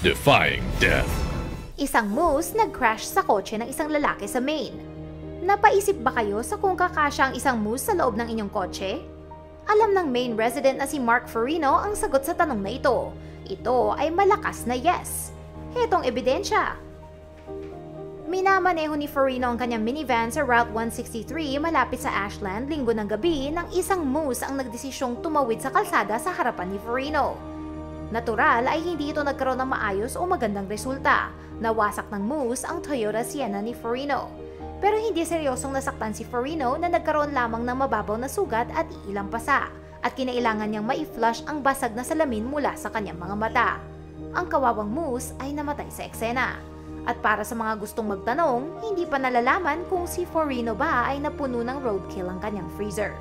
defying death. Isang moose nag-crash sa kotse ng isang lalaki sa Maine. Napaisip ba kayo sa kung kakasya ang isang moose sa loob ng inyong kotse? Alam ng Maine resident na si Mark Farino ang sagot sa tanong na ito. Ito ay malakas na yes. Hetong ebidensya. Minamaneho ni Farino ang kanyang minivan sa Route 163 malapit sa Ashland linggo ng gabi nang isang moose ang nagdesisyong tumawid sa kalsada sa harapan ni Farino. Natural ay hindi ito nagkaroon ng maayos o magandang resulta. Nawasak ng moose ang Toyota Sienna ni Farino. Pero hindi seryosong nasaktan si Farino na nagkaroon lamang ng mababaw na sugat at ilang pasa at kinailangan niyang mai-flush ang basag na salamin mula sa kanyang mga mata. Ang kawawang moose ay namatay sa eksena. At para sa mga gustong magtanong, hindi pa nalalaman kung si Farino ba ay napuno ng roadkill ang kanyang freezer.